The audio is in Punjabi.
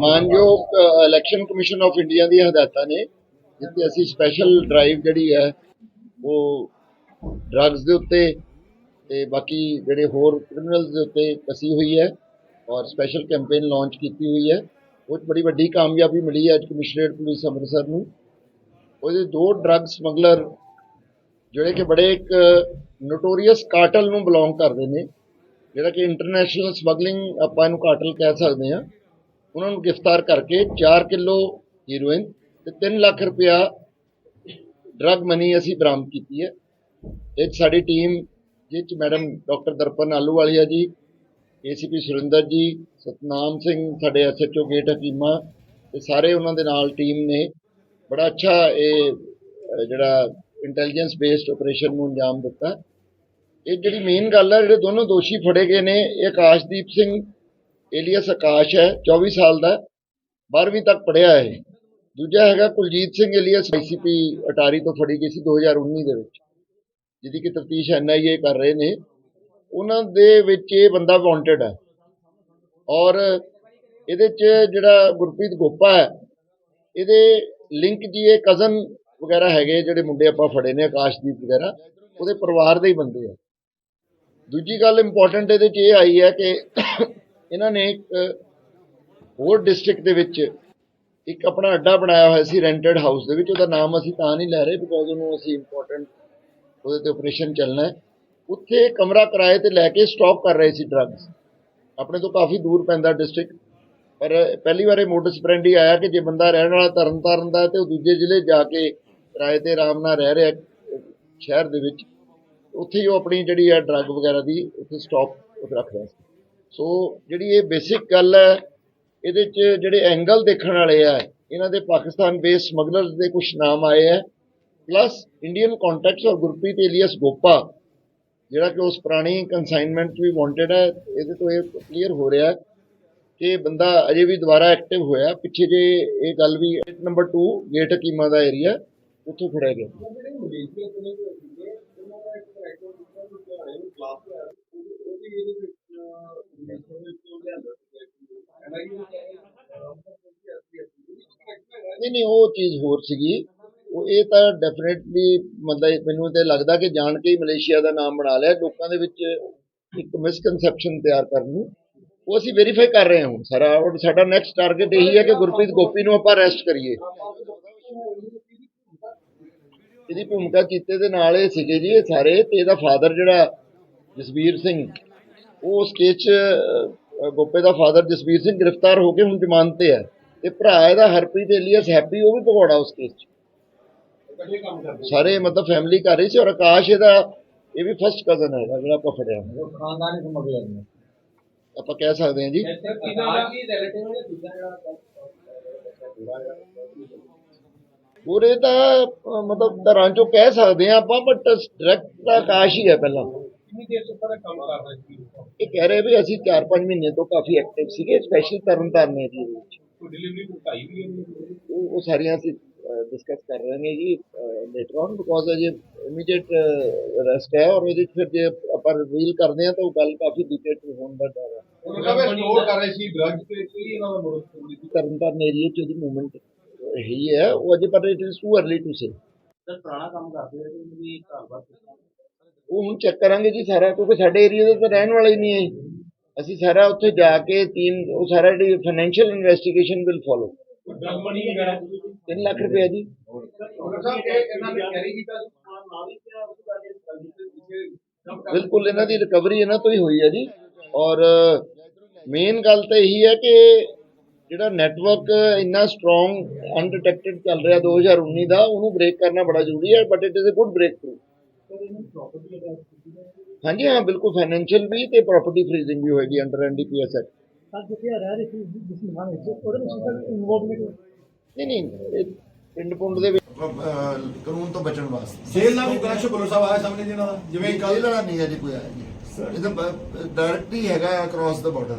ਮਾਨਯੋਗ ਇਲੈਕਸ਼ਨ ਕਮਿਸ਼ਨ ਆਫ ਇੰਡੀਆ ਦੀਆਂ ਹਦਾਇਤਾਂ ਨੇ, ਜਿੱਥੇ ਅਸੀਂ ਸਪੈਸ਼ਲ ਡਰਾਈਵ ਜਿਹੜੀ ਹੈ, ਉਹ ਡਰੱਗਸ ਦੇ ਉੱਤੇ ਤੇ ਬਾਕੀ ਜਿਹੜੇ ਹੋਰ ਕ੍ਰਿਮੀਨਲਸ ਦੇ ਉੱਤੇ ਕਸੀ ਹੋਈ ਹੈ ਔਰ ਸਪੈਸ਼ਲ ਕੈਂਪੇਨ ਲਾਂਚ ਕੀਤੀ ਹੋਈ ਹੈ। ਉਹ 'ਚ ਬੜੀ ਵੱਡੀ ਕਾਮਯਾਬੀ ਮਿਲੀ ਹੈ ਅੱਜ ਕਮਿਸ਼ਨਰੇਟ ਪੁਲਿਸ ਅੰਮ੍ਰਿਤਸਰ ਨੂੰ। ਉਹਦੇ ਦੋ ਡਰੱਗ ਸਮਗਲਰ ਜਿਹੜੇ ਕਿ ਬੜੇ ਇੱਕ ਨੋਟੋਰੀਅਸ ਕਾਰਟਲ ਨੂੰ ਬਿਲੋਂਗ ਕਰਦੇ ਨੇ। ਜਿਹੜਾ ਕਿ ਇੰਟਰਨੈਸ਼ਨਲ ਸਮਗਲਿੰਗ ਆਪਾਂ ਇਹਨੂੰ ਕਾਟਲ ਕਹਿ ਸਕਦੇ ਹਾਂ, ਉਹਨਾਂ ਨੂੰ ਗ੍ਰਿਫਤਾਰ ਕਰਕੇ 4 ਕਿਲੋ ਹੀਰੋਇਨ ਤੇ 3 ਲੱਖ ਰੁਪਇਆ ਡਰੱਗ ਮਨੀ ਅਸੀਂ ਬਰਾਮਦ ਕੀਤੀ ਹੈ। ਇਹ 'ਚ ਸਾਡੀ ਟੀਮ ਜਿਸ 'ਚ ਮੈਡਮ ਡਾਕਟਰ ਦਰਪਨ ਆਲੂਵਾਲੀਆ ਜੀ ਏਸੀਪੀ ਸੁਰਿੰਦਰ ਜੀ, ਸਤਨਾਮ ਸਿੰਘ, ਸਾਡੇ ਐਸਐਚਓ ਗੇਟ ਹਕੀਮਾ ਤੇ ਸਾਰੇ ਉਹਨਾਂ ਦੇ ਨਾਲ ਟੀਮ ਨੇ। ਬੜਾ ਅੱਛਾ ਇਹ ਜਿਹੜਾ ਇੰਟੈਲੀਜੈਂਸ ਬੇਸਡ ਆਪਰੇਸ਼ਨ ਨੂੰ ਅੰਜਾਮ ਦਿੱਤਾ। ਇਹ ਜਿਹੜੀ ਮੇਨ ਗੱਲ ਹੈ, ਜਿਹੜੇ ਦੋਨੋਂ ਦੋਸ਼ੀ ਫੜੇ ਗਏ ਨੇ, ਇਹ ਆਕਾਸ਼ਦੀਪ ਸਿੰਘ ਏਲੀਅਸ ਆਕਾਸ਼ ਹੈ 24 ਸਾਲ ਦਾ 12ਵੀਂ ਤੱਕ ਪੜ੍ਹਿਆ ਹੈ ਇਹ। ਦੂਜਾ ਹੈਗਾ ਕੁਲਜੀਤ ਸਿੰਘ ਏਲੀਅਸ ਆਈਸੀਪੀ ਅਟਾਰੀ ਤੋਂ ਫੜੀ ਗਈ ਸੀ 2019 ਦੇ ਵਿੱਚ, ਜਿਹਦੀ ਕਿ ਤਫਤੀਸ਼ ਐਨਆਈਏ ਕਰ ਰਹੇ ਨੇ। ਉਹਨਾਂ ਦੇ ਵਿੱਚ ਇਹ ਬੰਦਾ ਵਾਂਟਡ ਹੈ। ਔਰ ਇਹਦੇ 'ਚ ਜਿਹੜਾ ਗੁਰਪ੍ਰੀਤ ਗੋਪਾ ਹੈ, ਇਹਦੇ ਲਿੰਕ ਜੀ ਇਹ ਕਜ਼ਨ ਵਗੈਰਾ ਹੈਗੇ ਜਿਹੜੇ ਮੁੰਡੇ ਆਪਾਂ ਫੜੇ ਨੇ, ਆਕਾਸ਼ਦੀਪ ਵਗੈਰਾ, ਉਹਦੇ ਪਰਿਵਾਰ ਦੇ ਹੀ ਬੰਦੇ ਆ। ਦੂਜੀ ਗੱਲ ਇੰਪੋਰਟੈਂਟ ਇਹਦੇ 'ਚ ਇਹ ਆਈ ਹੈ ਕਿ ਇਹਨਾਂ ਨੇ ਇੱਕ ਹੋਰ ਡਿਸਟ੍ਰਿਕਟ ਦੇ ਵਿੱਚ ਇੱਕ ਆਪਣਾ ਅੱਡਾ ਬਣਾਇਆ ਹੋਇਆ ਸੀ ਰੈਂਟਡ ਹਾਊਸ ਦੇ ਵਿੱਚ, ਉਹਦਾ ਨਾਮ ਅਸੀਂ ਤਾਂ ਨਹੀਂ ਲੈ ਰਹੇ ਬਿਕੋਜ਼ ਉਹਨੂੰ ਅਸੀਂ ਇੰਪੋਰਟੈਂਟ ਉਹਦੇ ਤੇ ਆਪਰੇਸ਼ਨ ਚੱਲਣਾ ਹੈ। ਉੱਥੇ ਕਮਰਾ ਕਿਰਾਏ ਤੇ ਲੈ ਕੇ ਸਟਾਕ ਕਰ ਰਹੇ ਸੀ ਡਰੱਗਸ ਆਪਣੇ ਤੋਂ ਕਾਫੀ ਦੂਰ ਪੈਂਦਾ ਡਿਸਟ੍ਰਿਕਟ ਪਰ ਪਹਿਲੀ ਵਾਰ ਇਹ ਮੋਟਿਸ ਪ੍ਰੈਂਡੀ ਆਇਆ ਕਿ ਜੇ ਬੰਦਾ ਰਹਿਣ ਵਾਲਾ ਤਰਨਤਾਰਨ ਦਾ ਹੈ ਤੇ ਉਹ ਦੂਜੇ ਜ਼ਿਲ੍ਹੇ ਜਾ ਕੇ ਕਿਰਾਏ ਤੇ ਆਰਾਮ ਨਾਲ ਰਹਿ ਰਿਹਾ ਸ਼ਹਿਰ ਦੇ ਵਿੱਚ। ਉੱਥੇ ਹੀ ਉਹ ਆਪਣੀ ਜਿਹੜੀ ਹੈ ਡਰੱਗ ਵਗੈਰਾ ਦੀ ਉੱਥੇ ਸਟਾਕ ਰੱਖਦਾ ਸੋ। ਜਿਹੜੀ ਇਹ ਬੇਸਿਕ ਗੱਲ ਹੈ, ਇਹਦੇ 'ਚ ਜਿਹੜੇ ਐਂਗਲ ਦੇਖਣ ਵਾਲੇ ਆ, ਇਹਨਾਂ ਦੇ ਪਾਕਿਸਤਾਨ ਬੇਸ ਸਮਗਲਰਸ ਦੇ ਕੁਝ ਨਾਮ ਆਏ ਹੈ ਪਲੱਸ ਇੰਡੀਅਨ ਕੰਟੈਕਟਸ ਔਰ ਗੁਰਪ੍ਰੀਤ ਏਲੀਅਸ ਗੋਪਾ ਜਿਹੜਾ ਕਿ ਉਸ ਪੁਰਾਣੀ ਕਨਸਾਈਨਮੈਂਟ 'ਚ ਵੀ ਵਾਂਟਡ ਹੈ, ਇਹਦੇ ਤੋਂ ਇਹ ਕਲੀਅਰ ਹੋ ਰਿਹਾ ਕਿ ਬੰਦਾ ਅਜੇ ਵੀ ਦੁਬਾਰਾ ਐਕਟਿਵ ਹੋਇਆ। ਪਿੱਛੇ ਜੇ ਇਹ ਗੱਲ ਵੀ ਨੰਬਰ 2 ਗੇਟ ਕੀਮਾ ਦਾ ਏਰੀਆ ਉੱਥੋਂ ਫੜਿਆ ਗਿਆ। ਨਹੀਂ ਨਹੀਂ, ਉਹ ਚੀਜ਼ ਹੋਰ ਸੀਗੀ। ਉਹ ਇਹ ਤਾਂ ਡੈਫੀਨਿਟਲੀ ਮਤਲਬ ਮੈਨੂੰ ਤੇ ਲੱਗਦਾ ਕਿ ਜਾਣ ਕੇ ਹੀ ਮਲੇਸ਼ੀਆ ਦਾ ਨਾਮ ਬਣਾ ਲਿਆ, ਲੋਕਾਂ ਦੇ ਵਿੱਚ ਇੱਕ ਮਿਸਕਨਸੈਪਸ਼ਨ ਤਿਆਰ ਕਰਨ ਨੂੰ। ਉਹ ਅਸੀਂ ਵੈਰੀਫਾਈ ਕਰ ਰਹੇ ਹਾਂ ਹੁਣ ਸਾਰਾ। ਸਾਡਾ ਨੈਕਸਟ ਟਾਰਗੇਟ ਇਹੀ ਹੈ ਕਿ ਗੁਰਪ੍ਰੀਤ ਗੋਪੀ ਨੂੰ ਆਪਾਂ ਅਰੈਸਟ ਕਰੀਏ। ਇਹਦੀ ਭੂਮਿਕਾ ਕੀਤੇ ਦੇ ਨਾਲ ਇਹ ਸੀਗੇ ਜੀ ਇਹ ਸਾਰੇ। ਤੇ ਇਹਦਾ ਫਾਦਰ ਜਿਹੜਾ ਜਸਵੀਰ ਸਿੰਘ ਉਹ 'ਚ ਅਹ, ਗੋਪੇ ਦਾ ਫਾਦਰ ਜਸਵੀਰ ਸਿੰਘ ਗ੍ਰਿਫਤਾਰ ਹੋ ਕੇ ਹੁਣ ਜ਼ਮਾਨਤ ਤੇ ਹੈ। ਤੇ ਭਰਾ ਇਹਦਾ ਹਰਪ੍ਰੀਤ ਏਲੀਅਸ ਹੈਪੀ ਉਹ ਵੀ ਭਗੌੜਾ ਉਸ ਕੇਸ 'ਚ। ਸਾਰੇ ਮਤਲਬ ਫੈਮਿਲੀ ਕਰ ਰਹੀ ਸੀ ਔਰ ਆਕਾਸ਼ ਇਹਦਾ ਇਹ ਵੀ ਫਸਟ ਕਜ਼ਨ ਹੈ ਜਿਹੜਾ ਆਪਾਂ ਫੜਿਆ। ਖਾਨਦਾਨੀ ਸਮਗਲਰ ਨੇ ਆਪਾਂ ਕਹਿ ਸਕਦੇ ਹਾਂ ਜੀ। ਪੂਰੇ ਤਾਂ ਅਹ, ਮਤਲਬ ਦਰਾਂ ਚੋਂ ਕਹਿ ਸਕਦੇ ਹਾਂ ਆਪਾਂ ਬਟ ਡਾਇਰੈਕਟ ਤਾਂ ਆਕਾਸ਼ ਹੀ ਹੈ ਪਹਿਲਾਂ। ਇਹ ਕਹਿ ਰਹੇ ਵੀ ਅਸੀਂ 4-5 ਮਹੀਨੇ ਤੋਂ ਕਾਫੀ ਐਕਟਿਵ ਸੀਗੇ ਸਪੈਸ਼ਲ ਤਰਨਤਾਰਨ ਏਰੀਆ ਦੇ ਵਿੱਚ। ਉਹ ਉਹ ਸਾਰੀਆਂ ਅਸੀਂ ਡਿਸਕਸ ਕਰ ਰਹੇ ਹਾਂ ਜੀ ਲੇਟਰ ਔਨ ਬਿਕੋਜ਼ ਅਜੇ ਇਮੀਡੀਏਟ ਅਰੈਸਟ ਹੈ ਔਰ ਉਹਦੇ 'ਚ ਫਿਰ ਜੇ ਆਪਾਂ ਰਿਵੀਲ ਕਰਦੇ ਹਾਂ ਤਾਂ ਉਹ ਗੱਲ ਕਾਫੀ ਡਿਟੇਲ ਹੋਣ ਦਾ ਡਰ ਹੈ। ਤਰਨਤਾਰਨ ਏਰੀਆ 'ਚ ਉਹਦੀ ਮੂਵਮੈਂਟ ਹੀ ਹੈ ਉਹ ਅਜੇ ਪਰ it is too early to say ਪੁਰਾਣਾ ਕੰਮ ਕਰਦੇ ਰਹੇ ਵੀ ਘਰ ਬਾਰ ਉਹ ਹੁਣ ਚੈੱਕ ਕਰਾਂਗੇ ਜੀ ਸਾਰਾ ਕਿਉਂਕਿ ਸਾਡੇ ਏਰੀਆ ਦੇ ਤਾਂ ਰਹਿਣ ਵਾਲਾ ਹੀ ਨਹੀਂ ਹੈ ਅਸੀਂ ਸਾਰਾ ਉੱਥੇ ਜਾ ਕੇ ਟੀਮ ਉਹ ਸਾਰਾ ਜਿਹੜੀ financial investigation will follow 3 lakh ਰੁਪਏ ਜੀ। ਬਿਲਕੁਲ ਇਹਨਾਂ ਦੀ ਰਿਕਵਰੀ ਇਹਨਾਂ ਤੋਂ ਹੀ ਹੋਈ ਹੈ ਜੀ। ਔਰ ਮੇਨ ਗੱਲ ਤਾਂ ਇਹੀ ਹੈ ਕਿ ਜਿਹੜਾ ਨੈਟਵਰਕ ਇੰਨਾ ਸਟਰੋਂਗ ਅਨਡਿਟੈਕਟਡ ਚੱਲ ਰਿਹਾ 2019 ਦਾ ਉਹਨੂੰ ਬ੍ਰੇਕ ਕਰਨਾ ਬੜਾ ਜ਼ਰੂਰੀ ਹੈ but it is a good breakthrough ਹਾਂਜੀ ਹਾਂ ਬਿਲਕੁਲ ਫਾਈਨੈਂਸ਼ੀਅਲ ਵੀ ਤੇ ਪ੍ਰਾਪਰਟੀ ਫਰੀਜ਼ਿੰਗ ਵੀ ਹੋਏਗੀ ਅੰਡਰ ਐਨਡੀਪੀਐਸ ਐਕਟ ਸਰ ਜਿੱਥੇ ਰਹਿ ਰਹੇ ਸੀ ਜਿਸ ਵਿੱਚ ਉਹਦੇ ਵਿੱਚ ਸਰ ਇਨਵੋਲਵਮੈਂਟ ਨਹੀਂ ਨਹੀਂ ਇਹ ਪਿੰਡ ਪੁੰਡ ਦੇ ਵਿੱਚ ਕਾਨੂੰਨ ਤੋਂ ਬਚਣ ਵਾਸਤੇ। ਸੇਲ ਨਾਲ ਵੀ ਕਲੈਸ਼ ਸਾਹਿਬ ਆਇਆ ਸਾਹਮਣੇ ਜੀ ਇਹਨਾਂ ਦਾ? ਜਿਵੇਂ ਜਿਵੇਂ ਕੱਲ ਲੜਾ ਨਹੀਂ ਹੈ ਜੀ ਕੋਈ ਆਇਆ ਜੀ। ਇਹ ਤਾਂ ਡਾਇਰੈਕਟ ਹੀ ਹੈਗਾ ਅਕ੍ਰੋਸ ਦਾ ਬਾਰਡਰ